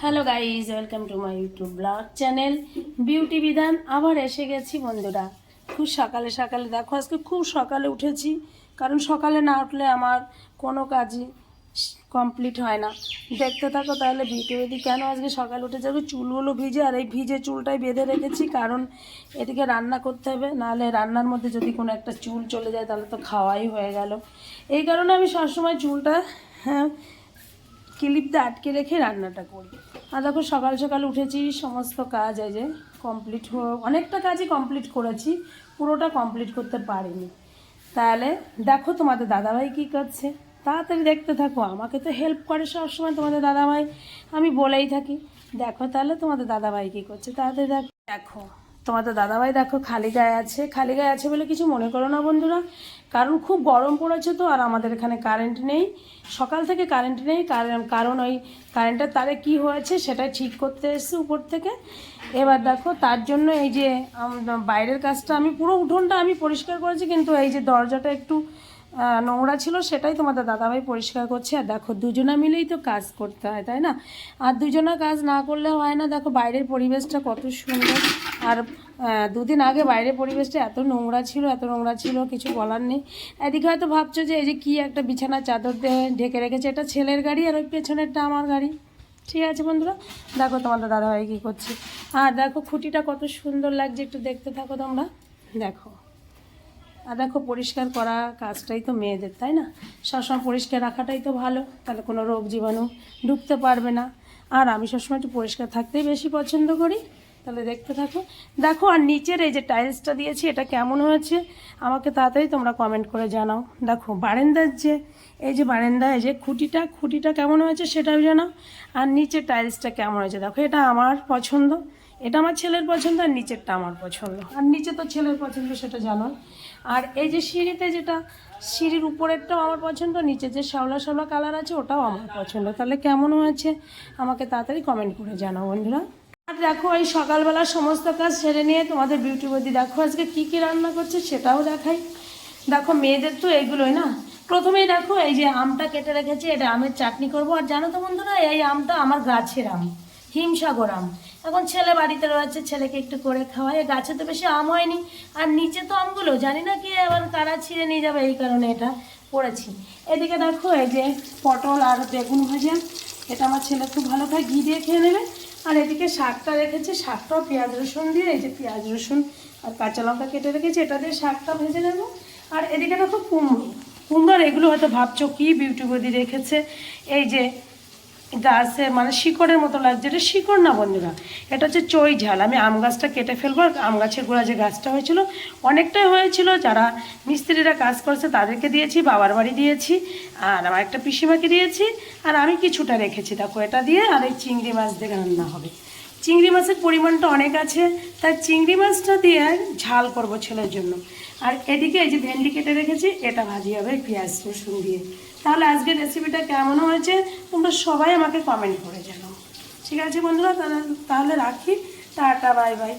Hello guys welcome to my YouTube vlog channel beauty Bidhan, আবার এসে গেছি বন্ধুরা। খুব সকালে সকালে, দেখো আজকে খুব সকালে উঠেছি, কারণ সকালে না উঠলে আমার কোনো কাজই কমপ্লিট হয় না। দেখতে থাকো তাহলে বিউটি কেন আজকে সকালে উঠে যাবে চুলগুলো ভিজে, আর এই ভিজে চুলটাই বেঁধে রেখেছি, কারণ এদিকে রান্না করতে হবে, নাহলে রান্নার মধ্যে যদি কোনো একটা চুল চলে যায়, তাহলে তো খাওয়াই হয়ে গেল। এই কারণে আমি সবসময় চুলটা হ্যাঁ ক্লিপ দিয়ে আটকে রেখে রান্নাটা করি। আর দেখো, সকাল সকাল উঠেছি, সমস্ত কাজ এই যে কমপ্লিট অনেকটা কাজই কমপ্লিট করেছি, পুরোটা কমপ্লিট করতে পারিনি। তাহলে দেখো তোমাদের দাদাভাই কী করছে। তাড়াতাড়ি দেখতে থাকো, আমাকে তো হেল্প করে সবসময় তোমাদের দাদাভাই। আমি বলেই থাকি, দেখো তাহলে তোমাদের দাদাভাই কী করছে, তাড়াতাড়ি দেখো। দেখো তোমাদের দাদাভাই দেখো খালি গায়ে আছে, খালি গায়ে আছে বলে কিছু মনে করো না বন্ধুরা। কারণ খুব গরম পড়েছে তো, আর আমাদের এখানে কারেন্ট নেই। সকাল থেকে কারেন্ট নেই, কারণ ওই কারেন্টের তারে কি হয়েছে সেটা ঠিক করতে এসছে উপর থেকে। এবার দেখো, তার জন্য এই যে বাইরের কাজটা আমি, পুরো উঠোনটা আমি পরিষ্কার করেছি, কিন্তু এই যে দরজাটা একটু নোংরা ছিল সেটাই তোমাদের দাদাভাই পরিষ্কার করছে। আর দেখো, দুজনা মিলেই তো কাজ করতে হয়, তাই না? আর দুজনা কাজ না করলে হয় না। দেখো, বাইরের পরিবেশটা কত সুন্দর। আর দুদিন আগে বাইরের পরিবেশটা এত নোংরা ছিল, এত নোংরা ছিল, কিছু বলার নেই। এদিকে হয়তো ভাবছ যে, এই যে কী একটা বিছানার চাদর দিয়ে ঢেকে রেখেছে, এটা ছেলের গাড়ি আর ওই পেছনেরটা আমার গাড়ি। ঠিক আছে বন্ধুরা, দেখো তোমাদের দাদাভাই কী করছে। আর দেখো, খুঁটিটা কত সুন্দর লাগছে, একটু দেখতে থাকো তোমরা। দেখো। আর দেখো পরিষ্কার করা কাজটাই তো মেয়েদের, তাই না? সবসময় পরিষ্কার রাখাটাই তো ভালো, তাহলে কোনো রোগ জীবাণু ঢুকতে পারবে না। আর আমি সবসময় একটু পরিষ্কার থাকতেই বেশি পছন্দ করি। তাহলে দেখতে থাকো। দেখো, আর নিচের এই যে টাইলসটা দিয়েছি, এটা কেমন হয়েছে? আমাকে তাড়াতাড়ি তোমরা কমেন্ট করে জানাও। দেখো, বারেন্দার যে, এই যে বারেন্দা এই যে খুঁটিটা খুঁটিটা কেমন হয়েছে সেটাও জানাও। আর নিচের টাইলসটা কেমন হয়েছে? দেখো, এটা আমার পছন্দ। এটা আমার ছেলের পছন্দ আর নিচেরটা আমার পছন্দ। আর নিচে তো ছেলের পছন্দ, সেটা জানো আর এই যে সিঁড়িতে যেটা, সিঁড়ির উপরেরটাও আমার পছন্দ নিচে যে শ্যাওলা শ্যাওলা কালার আছে, ওটাও আমার পছন্দ। তাহলে কেমন হয়েছে? আমাকে তাড়াতাড়ি কমেন্ট করে জানাও বন্ধুরা। আর দেখো, এই সকালবেলা সমস্ত কাজ সেরে নিয়ে তোমাদের বিউটি বদি, দেখো আজকে কী কী রান্না করছে সেটাও দেখাই। দেখো, মেয়েদের তো এগুলোই না? প্রথমেই দেখো, এই যে আমটা কেটে রেখেছি, এটা আমের চাটনি করব। আর জানো তো বন্ধুরা, এই আমটা আমার গাছের আম, হিমসাগর আম। এখন ছেলে বাড়িতে রয়েছে, ছেলেকে একটু করে খাওয়াই। গাছে তো বেশি আম হয়নি। আর নিচে তো আমগুলো, জানি না কি আবার কারা ছিঁড়ে নিয়ে যাবে, এই কারণে এটা করেছি এদিকে দেখো, এই যে পটল আর বেগুন ভাজা, এটা আমার ছেলে খুব ভালো খায় ঘি দিয়ে খেয়ে নেবে। আর এদিকে শাকটা রেখেছি, শাকটাও পেঁয়াজ রসুন দিয়ে, এই যে পেঁয়াজ রসুন আর কাঁচা লঙ্কা কেটে রেখেছি, এটা দিয়ে শাকটা ভেজে নেব। আর এদিকে দেখো কুমড়ো, কুমড়োর এগুলো হয়তো ভাবছ কি বিউটি বদি রেখেছে, এই যে গাছে মানে শিকড়ের মতো লাগছে, এটা শিকড় না বন্ধুরা, এটা হচ্ছে চই ঝাল। আমি আম গাছটা কেটে ফেলব আম গাছের গোড়া যে গাছটা হয়েছিল, অনেকটাই হয়েছিল। যারা মিস্ত্রিরা কাজ করছে, তাদেরকে দিয়েছি, বাবার বাড়ি দিয়েছি, আর আমার একটা পিসিমাকে দিয়েছি, আর আমি কিছুটা রেখেছি। দেখো, এটা দিয়ে আর এই চিংড়ি মাছ দিয়ে রান্না হবে। চিংড়ি মাছের পরিমাণটা অনেক আছে, তাই চিংড়ি মাছটা দিয়ে ঝাল করব ছেলের জন্য। আর এদিকে এই যে ভেন্ডি কেটে রেখেছি, এটা ভাজি হবে পেঁয়াজ রসুন দিয়ে। তাহলে আজকের রেসিপিটা কেমন হয়েছে, তোমরা সবাই আমাকে কমেন্ট করে জানাও। ঠিক আছে বন্ধুরা, তাহলে রাখি, টাটা বাই বাই